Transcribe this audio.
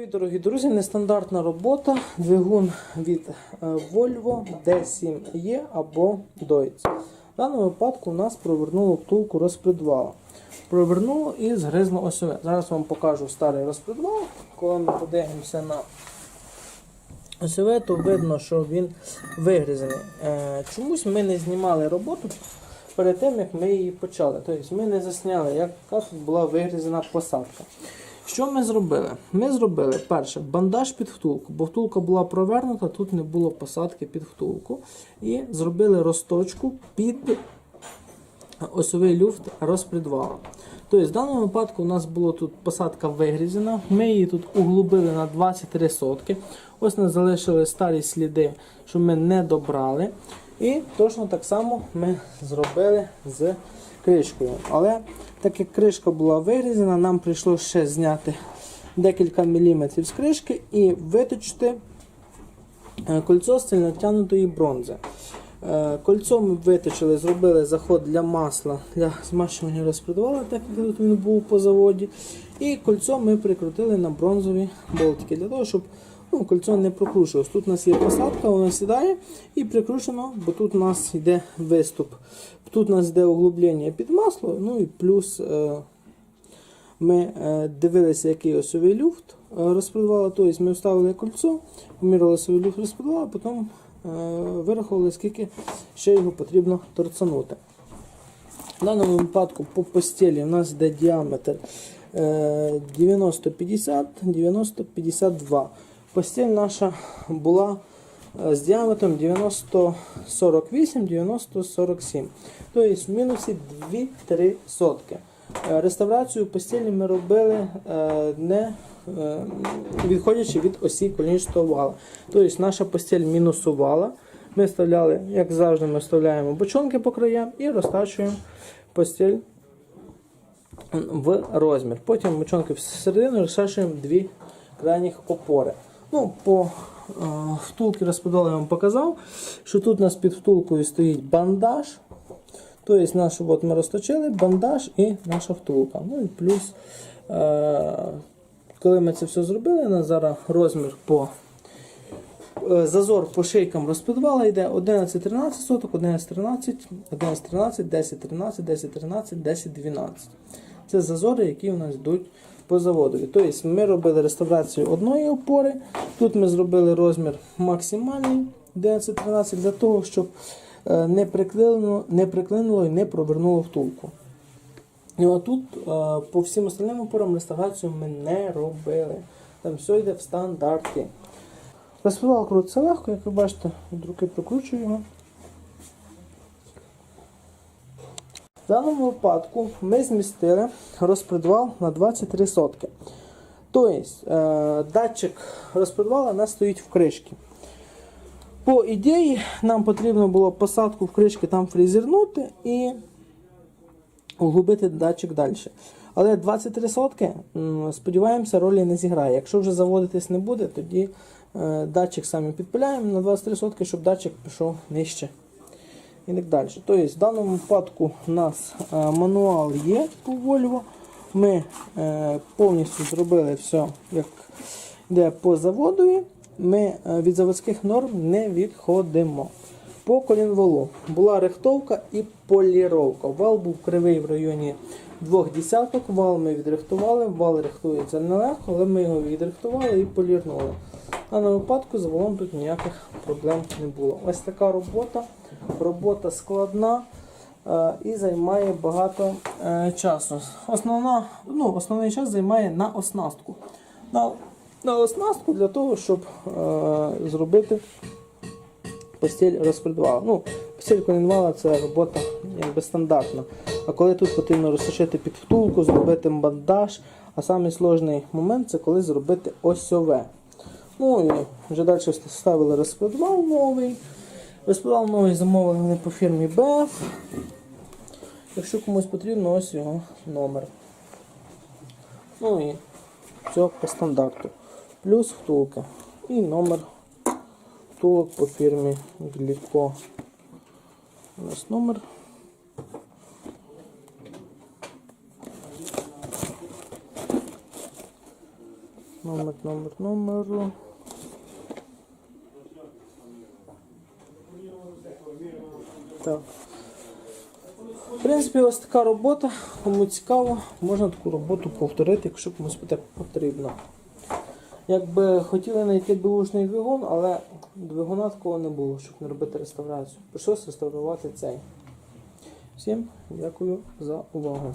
Привіт, дорогі друзі! Нестандартна робота. Двигун від е, Volvo D7E або Deutz. В даному випадку у нас провернуло втулку розпредвала. Провернуло і згризло осьове. Зараз вам покажу старий розпредвал. Коли ми подивимося на осьове, то видно, що він вигризаний. Е, Чомусь ми не знімали роботу перед тим, як ми її почали. Тобто ми не засняли, яка тут була вигрізана посадка. Що ми зробили? Ми зробили перше бандаж під втулку, бо втулка була провернута, тут не було посадки під втулку. І зробили розточку під осьовий люфт розпредвала. Тобто, в даному випадку у нас була тут посадка вигрізена, ми її тут углубили на 23 сотки. Ось нас залишили старі сліди, що ми не добрали. І точно так само ми зробили з кришкою. Але так як кришка була вигрізена, нам прийшлося ще зняти декілька міліметрів з кришки і виточити е, кольцо з цільнотягнутої бронзи. Е, Кольцо ми виточили, зробили заход для масла для змащування розпредвала, так як він був по заводі. І кольцо ми прикрутили на бронзові болтики, для того, щоб ну, кольцо не прокручувалось. Тут у нас є посадка, воно сідає і прикручено, бо тут у нас йде виступ. Тут у нас йде углублення під масло, ну і плюс е, ми е, дивилися, який осьовий люфт е. Тобто ми вставили кольцо, поміряли осьовий люфт розпредвала, потім е, вирахували, скільки ще його потрібно торцанути. В даному випадку по постелі у нас йде діаметр е, 90-50, 90-52. Постель наша була е, з діаметром 90-48, 90-47. Тобто в мінусі 2-3 сотки. Е, Реставрацію постелі ми робили е, не відходячи від осі колінчатого вала. Тобто наша постель мінусувала. Ми вставляли, як завжди, ми вставляємо бочонки по краям і розтачуємо постель в розмір. Потім бочонки всередину розтачуємо дві крайніх опори. Ну, По е, втулки розподолу я вам показав, що тут у нас під втулкою стоїть бандаж. Тобто наш, от ми розточили бандаж і наша втулка. Ну і плюс, е, коли ми це все зробили, у нас зараз розмір по е, зазор по шийкам розпідвала йде 11-13 соток, 11-13, 11-13, 10-13, 10-13, 10-12. Це зазори, які у нас йдуть по заводові. Тобто ми робили реставрацію одної опори. Тут ми зробили розмір максимальний 11-13 для того, щоб е, не приклинуло, не приклинуло і не провернуло втулку. І отут е, по всім остальним опорам реставрацію ми не робили. Там все йде в стандарті. Розпивал крутиться легко, як ви бачите, від руки прокручую В даному випадку ми змістили розпредвал на 23 сотки. Тобто е, датчик розпредвала у нас стоїть в кришці. По ідеї, нам потрібно було посадку в кришки там фрезернути і углубити датчик далі. Але 23 сотки, сподіваємося, ролі не зіграє. Якщо вже заводитись не буде, тоді е, датчик самі підпиляємо на 23 сотки, щоб датчик пішов нижче. І так далі. Тобто, в даному випадку у нас е, мануал є по Volvo. Ми е, повністю зробили все, як йде по заводові. Ми е, від заводських норм не відходимо. По колінвалу була рихтовка і поліровка. Вал був кривий в районі двох десяток. Вал ми відрихтували, вал рихтується нелегко, але ми його відрихтували і полірнули. А на випадку з валом тут ніяких проблем не було. Ось така робота. Робота складна е, і займає багато е, часу. Основна, ну, основний час займає на оснастку. На, на оснастку для того, щоб е, зробити постіль розпредвала. Ну, постіль колінвала це робота якби стандартна. А коли тут потрібно розташити під втулку, зробити бандаж, а самий момент це коли зробити осьове. Ну і вже далі ставили розпредвал новий. Розпредвал новий замовили вони по фірмі BF. Якщо комусь потрібно, ось його номер. Ну і все по стандарту. Плюс втулка. І номер втулок по фірмі Гліко. У нас номер. Номер, номер, номеру. Так. В принципі, ось така робота. Кому цікаво, можна таку роботу повторити, якщо комусь потрібно. Якби хотіли знайти бушний двигун, але двигуна такого не було, щоб не робити реставрацію. Прийшлося реставрувати цей. Всім дякую за увагу.